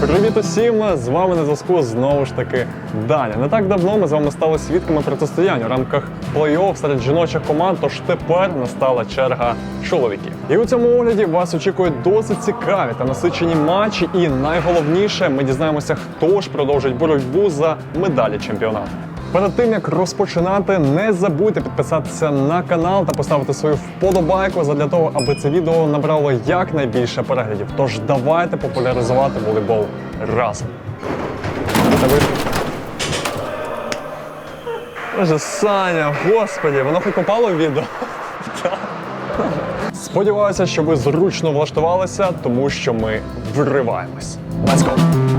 Привіт усім! З вами на зв'язку знову ж таки Даня. Не так давно ми з вами стали свідками протистояння у рамках плей-офф серед жіночих команд. Тож тепер настала черга чоловіків. І у цьому огляді вас очікують досить цікаві та насичені матчі. І найголовніше, ми дізнаємося, хто ж продовжить боротьбу за медалі чемпіонату. Перед тим як розпочинати, не забудьте підписатися на канал та поставити свою вподобайку задля того, аби це відео набрало якнайбільше переглядів. Тож давайте популяризувати волейбол разом. Боже, Саня, господі, воно хоч попало в відео. Сподіваюся, що ви зручно влаштувалися, тому що ми вриваємось. Let's go!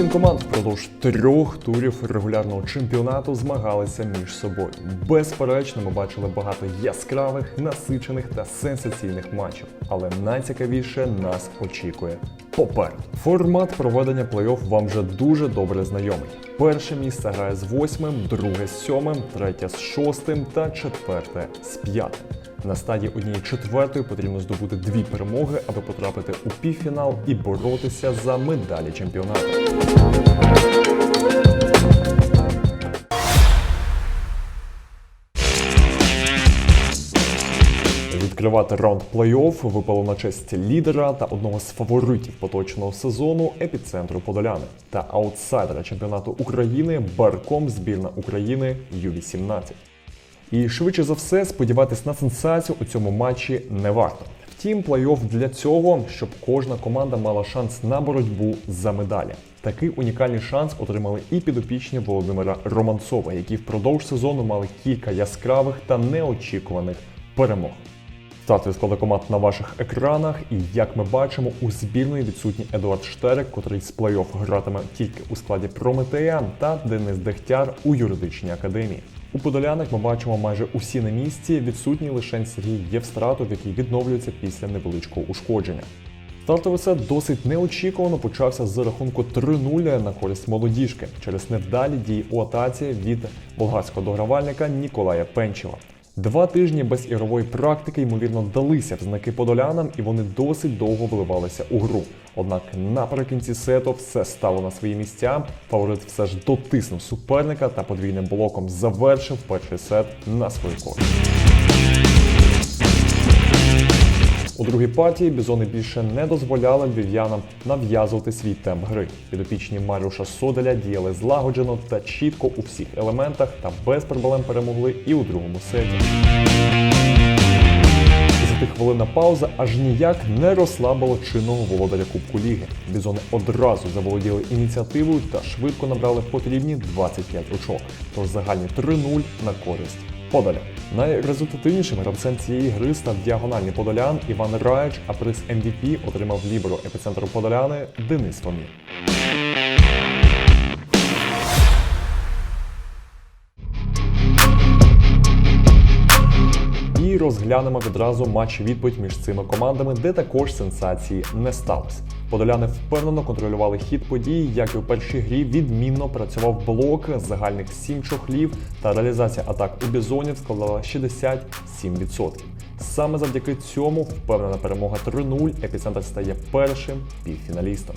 Вісім команд впродовж трьох турів регулярного чемпіонату змагалися між собою. Безперечно, ми бачили багато яскравих, насичених та сенсаційних матчів. Але найцікавіше нас очікує попереду. Формат проведення плей-офф вам вже дуже добре знайомий. Перше місце грає з восьмим, друге з сьомим, третє з шостим та четверте з п'ятим. На стадії однієї четвертої потрібно здобути дві перемоги, аби потрапити у півфінал і боротися за медалі чемпіонату. Відкривати раунд плей-офф випало на честь лідера та одного з фаворитів поточного сезону епіцентру Подоляни та аутсайдера чемпіонату України Барком збірна України Ю-18. І швидше за все сподіватись на сенсацію у цьому матчі не варто. Втім, плей-офф для цього, щоб кожна команда мала шанс на боротьбу за медалі. Такий унікальний шанс отримали і підопічні Володимира Романцова, які впродовж сезону мали кілька яскравих та неочікуваних перемог. Стартові склади команд на ваших екранах, і як ми бачимо, у збірної відсутній Едуард Штерек, котрий з плей-офф гратиме тільки у складі Прометея, та Денис Дегтяр у юридичній академії. У Подолянах ми бачимо майже усі на місці, відсутній лише Сергій Євстратов, який відновлюється після невеличкого ушкодження. Стартовий сет досить неочікувано почався з рахунку 3-0 на користь молодіжки через невдалі дії у атаці від болгарського догравальника Ніколая Пенчева. Два тижні без ігрової практики, ймовірно, далися в знаки подолянам, і вони досить довго вливалися у гру. Однак наприкінці сету все стало на свої місця. Фаворит все ж дотиснув суперника та подвійним блоком завершив перший сет на свою користь. У другій партії бізони більше не дозволяли львів'янам нав'язувати свій темп гри. Підопічні Маріуша Соделя діяли злагоджено та чітко у всіх елементах та без проблем перемогли і у другому сеті. Десятихвилинна пауза аж ніяк не розслабила чинного володаря Кубку Ліги. Бізони одразу заволоділи ініціативою та швидко набрали потрібні 25 очок. Тож загальні 3-0 на користь Подоля. Найрезультативнішим гравцем цієї гри став діагональний подолян Іван Раєч, а приз MVP отримав ліберо епіцентру Подоляни Денис Фомір. Розглянемо відразу матч відповідь між цими командами, де також сенсації не сталося. Подоляни впевнено контролювали хід подій, як і у першій грі відмінно працював блок загальних 7 чохлів та реалізація атак у бізонів складала 67%. Саме завдяки цьому впевнена перемога 3-0 епіцентр стає першим півфіналістом.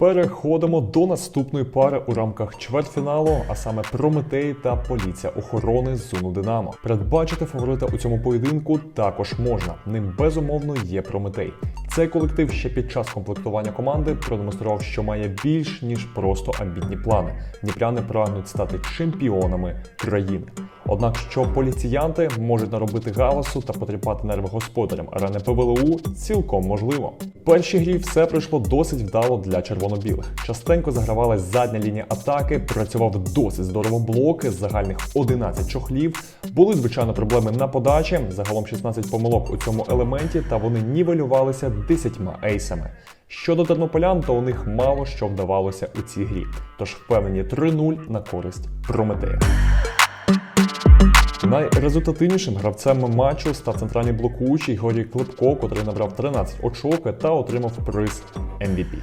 Переходимо до наступної пари у рамках чвертьфіналу, а саме Прометей та Поліція охорони з зону Динамо. Передбачити фаворита у цьому поєдинку також можна. Ним безумовно є Прометей. Цей колектив ще під час комплектування команди продемонстрував, що має більш ніж просто амбітні плани. Дніпряни прагнуть стати чемпіонами країни. Однак, що поліціянти можуть наробити галасу та потріпати нерви господарям арени ПВЛУ, цілком можливо. В першій грі все пройшло досить вдало для червоно-білих. Частенько загравалась задня лінія атаки, працював досить здорово блоки з загальних 11 чохлів. Були звичайно проблеми на подачі, загалом 16 помилок у цьому елементі, та вони нівелювалися 10 ейсами. Щодо тернополян, то у них мало що вдавалося у цій грі. Тож впевнені 3-0 на користь Прометея. Найрезультативнішим гравцем матчу став центральний блокуючий Горій Клепко, котрий набрав 13 очок та отримав приз MVP.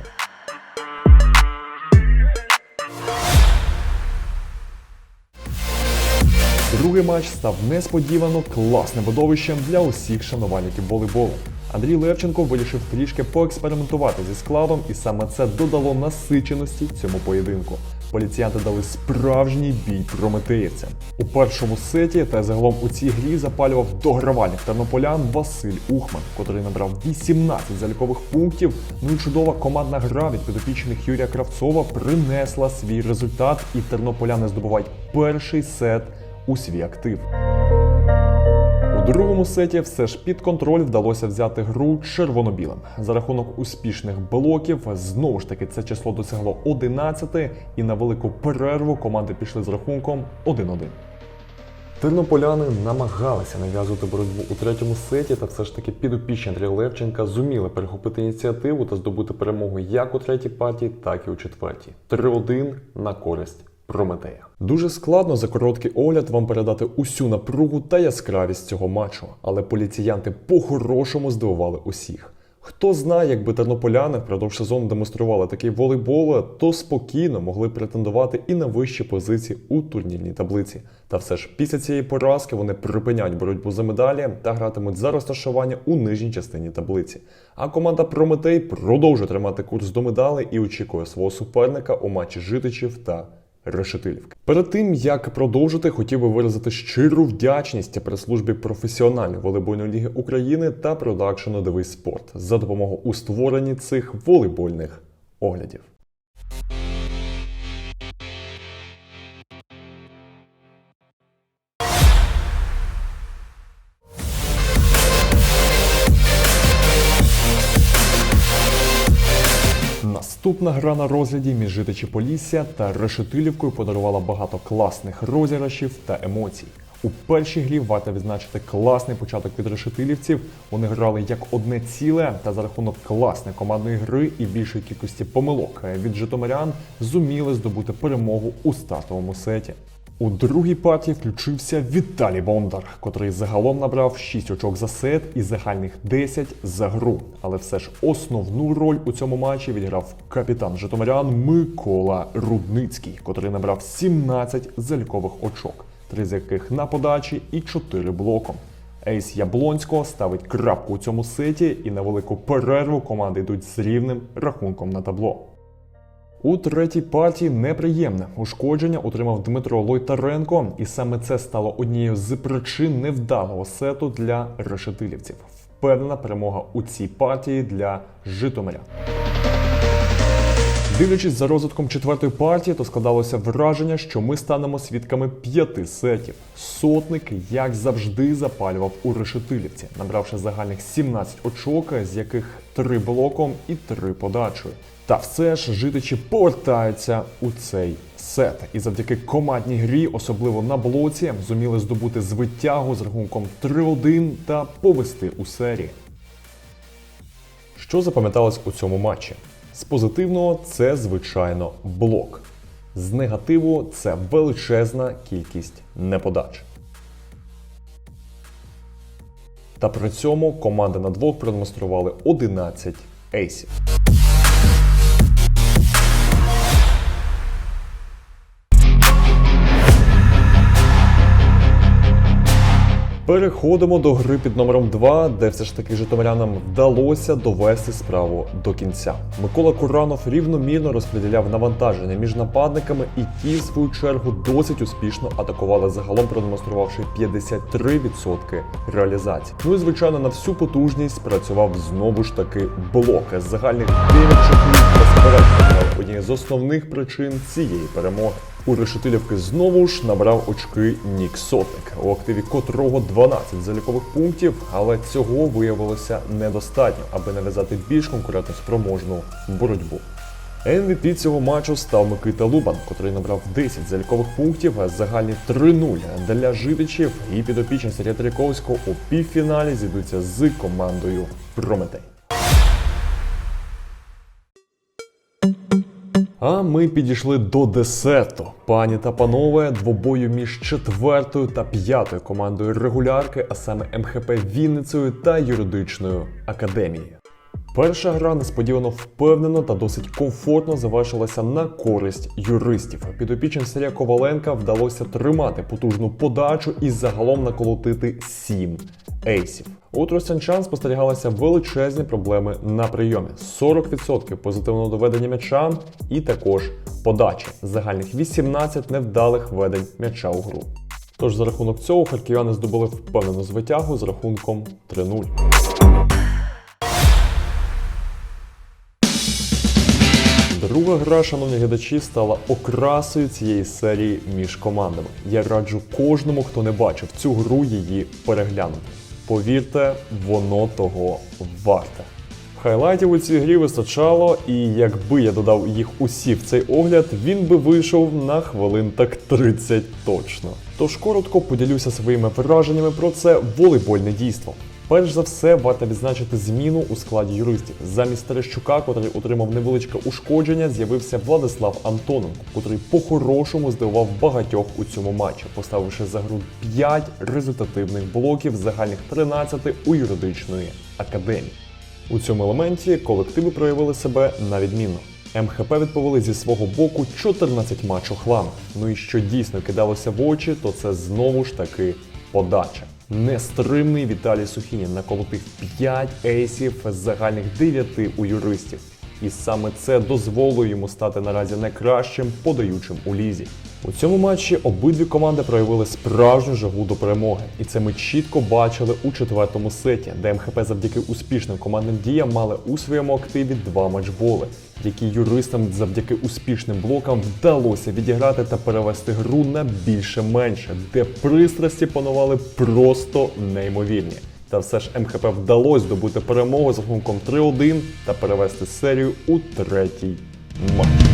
Другий матч став несподівано класним видовищем для усіх шанувальників волейболу. Андрій Левченко вирішив трішки поекспериментувати зі складом, і саме це додало насиченості цьому поєдинку. Поліціянти дали справжній бій прометеївцям. У першому сеті та загалом у цій грі запалював догравальник тернополян Василь Ухман, котрий набрав 18 залікових пунктів. Ну і чудова командна гра від підопічних Юрія Кравцова принесла свій результат, і тернополяни здобувають перший сет у свій актив. Другому сеті все ж під контроль вдалося взяти гру червоно-білим. За рахунок успішних блоків знову ж таки це число досягло 11, і на велику перерву команди пішли з рахунком 1-1. Тернополяни намагалися нав'язувати боротьбу у третьому сеті, та все ж таки підопічні Андрія Левченка зуміли перехопити ініціативу та здобути перемогу як у третій партії, так і у четвертій. 3-1 на користь Прометея. Дуже складно за короткий огляд вам передати усю напругу та яскравість цього матчу, але поліціянти по-хорошому здивували усіх. Хто знає, якби тернополяни впродовж сезону демонстрували такий волейбол, то спокійно могли претендувати і на вищі позиції у турнірній таблиці. Та все ж після цієї поразки вони припиняють боротьбу за медалі та гратимуть за розташування у нижній частині таблиці. А команда Прометей продовжує тримати курс до медалей і очікує свого суперника у матчі Житичів та Решетилівки. Перед тим як продовжити, хотів би виразити щиру вдячність прес-службі професіональної волейбольної ліги України та продакшену Дивий спорт за допомогу у створенні цих волейбольних оглядів. Наступна гра на розгляді між житичі Полісся та Решетилівкою подарувала багато класних розіграшів та емоцій. У першій грі варто відзначити класний початок від решетилівців. Вони грали як одне ціле, та за рахунок класної командної гри і більшої кількості помилок від житомирян зуміли здобути перемогу у стартовому сеті. У другій партії включився Віталій Бондар, котрий загалом набрав 6 очок за сет і загальних 10 за гру. Але все ж основну роль у цьому матчі відіграв капітан Житомирян Микола Рудницький, котрий набрав 17 залікових очок, три з яких на подачі і 4 блоком. Ейс Яблонського ставить крапку у цьому сеті, і на велику перерву команди йдуть з рівним рахунком на табло. У третій партії неприємне ушкодження отримав Дмитро Лойтаренко, і саме це стало однією з причин невдалого сету для решетилівців. Впевнена перемога у цій партії для Житомиря. Дивлячись за розвитком четвертої партії, то складалося враження, що ми станемо свідками п'яти сетів. Сотник, як завжди, запалював у решетилівці, набравши загальних 17 очок, з яких 3 блоком і 3 подачою. Та все ж житичі повертаються у цей сет. І завдяки командній грі, особливо на блоці, зуміли здобути звитягу з рахунком 3-1 та повести у серії. Що запам'яталось у цьому матчі? З позитивного це, звичайно, блок. З негативу це величезна кількість неподач. Та при цьому команди на двох продемонстрували 11 ейсів. Переходимо до гри під номером 2, де все ж таки житомирянам вдалося довести справу до кінця. Микола Куранов рівномірно розподіляв навантаження між нападниками, і ті, в свою чергу, досить успішно атакували загалом, продемонструвавши 53% реалізації. Ну і звичайно, на всю потужність працював знову ж таки блок з загальних 9 чехлів безперечно однією з основних причин цієї перемоги. У Решетилівки знову ж набрав очки Нік Сотник, у активі котрого 12 залікових пунктів, але цього виявилося недостатньо, аби нав'язати більш конкурентоспроможну боротьбу. MVP цього матчу став Микита Лубан, котрий набрав 10 залікових пунктів, загальні 3-0 для житичів і підопічні Сергія Тряковського у півфіналі зійдуться з командою Прометей. А ми підійшли до десерту. Пані та панове, двобою між четвертою та п'ятою командою регулярки, а саме МХП Вінницею та юридичною академією. Перша гра несподівано впевнено та досить комфортно завершилася на користь юристів. Підопічним Сергія Коваленка вдалося тримати потужну подачу і загалом наколотити сім ейсів. У тростянчан спостерігалися величезні проблеми на прийомі: 40% позитивного доведення м'яча і також подачі. Загальних 18 невдалих ведень м'яча у гру. Тож за рахунок цього харків'яни здобули впевнену звитягу з рахунком 3-0. Друга гра, шановні глядачі, стала окрасою цієї серії між командами. Я раджу кожному, хто не бачив цю гру, її переглянути. Повірте, воно того варте. Хайлайтів у цій грі вистачало, і якби я додав їх усі в цей огляд, він би вийшов на хвилин так 30 точно. Тож коротко поділюся своїми враженнями про це волейбольне дійство. Перш за все, варто відзначити зміну у складі юристів. Замість Терещука, котрий отримав невеличке ушкодження, з'явився Владислав Антоненко, котрий по-хорошому здивував багатьох у цьому матчі, поставивши за гру 5 результативних блоків загальних 13 у юридичної академії. У цьому елементі колективи проявили себе на відмінно. МХП відповіли зі свого боку 14 чохлами. Ну і що дійсно кидалося в очі, то це знову ж таки подача. Нестримний Віталій Сухінін наколотив 5 ейсів з загальних 9 у юристів. І саме це дозволило йому стати наразі найкращим подаючим у лізі. У цьому матчі обидві команди проявили справжню жагу до перемоги, і це ми чітко бачили у четвертому сеті, де МХП завдяки успішним командним діям мали у своєму активі два матчболи, які юристам завдяки успішним блокам вдалося відіграти та перевести гру на більше-менше, де пристрасті панували просто неймовірні. Та все ж МХП вдалося здобути перемогу з рахунком 3-1 та перевести серію у третій матч.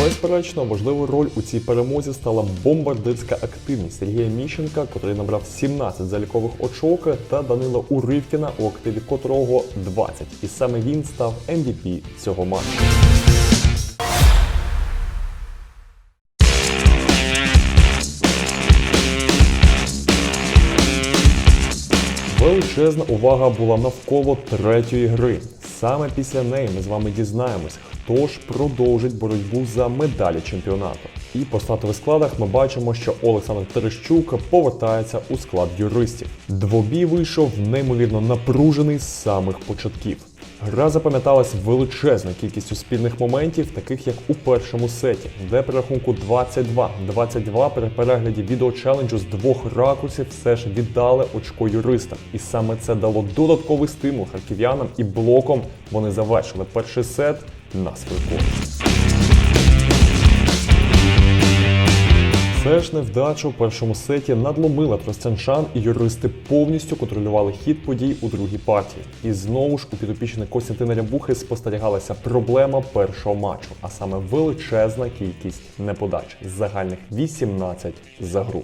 Безперечно, важливу роль у цій перемозі стала бомбардирська активність Сергія Міщенка, котрий набрав 17 залікових очок, та Данила Уривкіна, у активі котрого 20. І саме він став MVP цього матчу. Величезна увага була навколо третьої гри. Саме після неї ми з вами дізнаємось, хто ж продовжить боротьбу за медалі чемпіонату. І по стартових складах ми бачимо, що Олександр Терещук повертається у склад юристів. Двобій вийшов неймовірно напружений з самих початків. Гра запам'яталась величезною кількістю спільних моментів, таких як у першому сеті, де при рахунку 22-22 при перегляді відеочеленджу з двох ракурсів все ж віддали очко юристам. І саме це дало додатковий стимул харків'янам і блоком вони завершили перший сет на свою користь. Все ж невдача у першому сеті надломила тростянчан, і юристи повністю контролювали хід подій у другій партії. І знову ж у підопічних Костянтина Рябухи спостерігалася проблема першого матчу, а саме величезна кількість неподач загальних 18 за гру.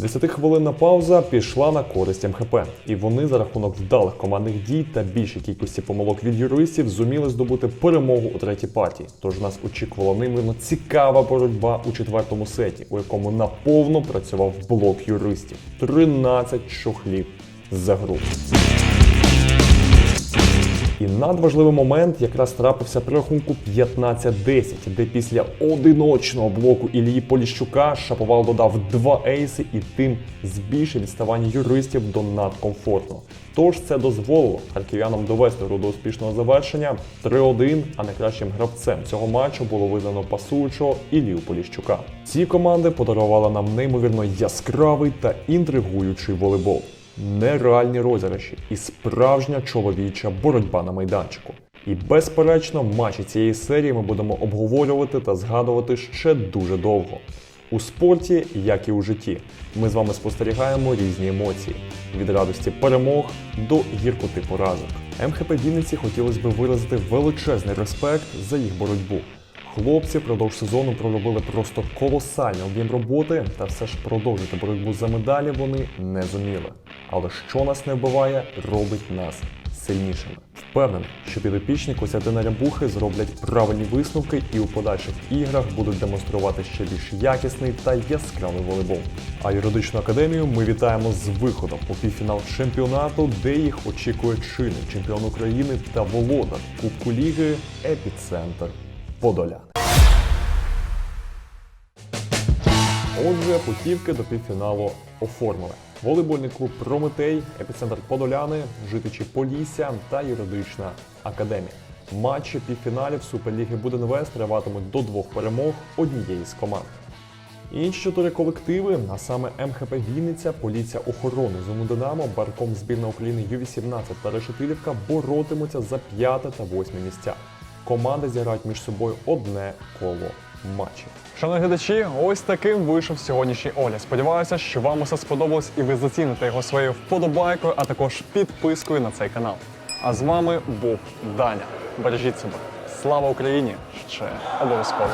10-хвилинна пауза пішла на користь МХП, і вони за рахунок вдалих командних дій та більшій кількості помилок від юристів зуміли здобути перемогу у третій партії. Тож нас очікувала неймовірно цікава боротьба у четвертому сеті, у якому наповно працював блок юристів. 13 шохлів за гру. І надважливий момент якраз трапився при рахунку 15-10, де після одиночного блоку Ілії Поліщука Шаповал додав два ейси і тим збільшив відставання юристів до надкомфортного. Тож це дозволило харків'янам довести гру до успішного завершення 3-1, а найкращим гравцем цього матчу було визнано пасуючого Ілію Поліщука. Ці команди подарували нам неймовірно яскравий та інтригуючий волейбол нереальні розіграші і справжня чоловіча боротьба на майданчику. І безперечно, матчі цієї серії ми будемо обговорювати та згадувати ще дуже довго. У спорті, як і у житті, ми з вами спостерігаємо різні емоції від радості перемог до гіркоти поразок. МХП Вінниці хотілося б виразити величезний респект за їх боротьбу. Хлопці впродовж сезону проробили просто колосальний об'єм роботи, та все ж продовжити боротьбу за медалі вони не зуміли. Але що нас не вбиває, робить нас сильнішими. Впевнений, що підопічні Костянтина Рябухи зроблять правильні висновки і у подальших іграх будуть демонструвати ще більш якісний та яскравий волейбол. А юридичну академію ми вітаємо з виходом у півфінал чемпіонату, де їх очікує чинний чемпіон України та володар Кубку Ліги Епіцентр Подолян. Отже, путівки до півфіналу оформили. Волейбольний клуб Прометей, епіцентр Подоляни, житичі Полісся та юридична академія. Матчі півфіналів Суперліги Буденвест триватимуть до двох перемог однієї з команд. Інші чотири колективи, а саме МХП Вінниця, Поліція охорони Зуму Динамо, Барком збірна України Ю-18 та Решетилівка боротимуться за п'яте та восьме місця. Команди зіграють між собою одне коло матчів. Шановні глядачі, ось таким вийшов сьогоднішній огляд. Сподіваюся, що вам усе сподобалось і ви заціните його своєю вподобайкою, а також підпискою на цей канал. А з вами був Даня. Бережіть себе. Слава Україні! Ще обов'язково.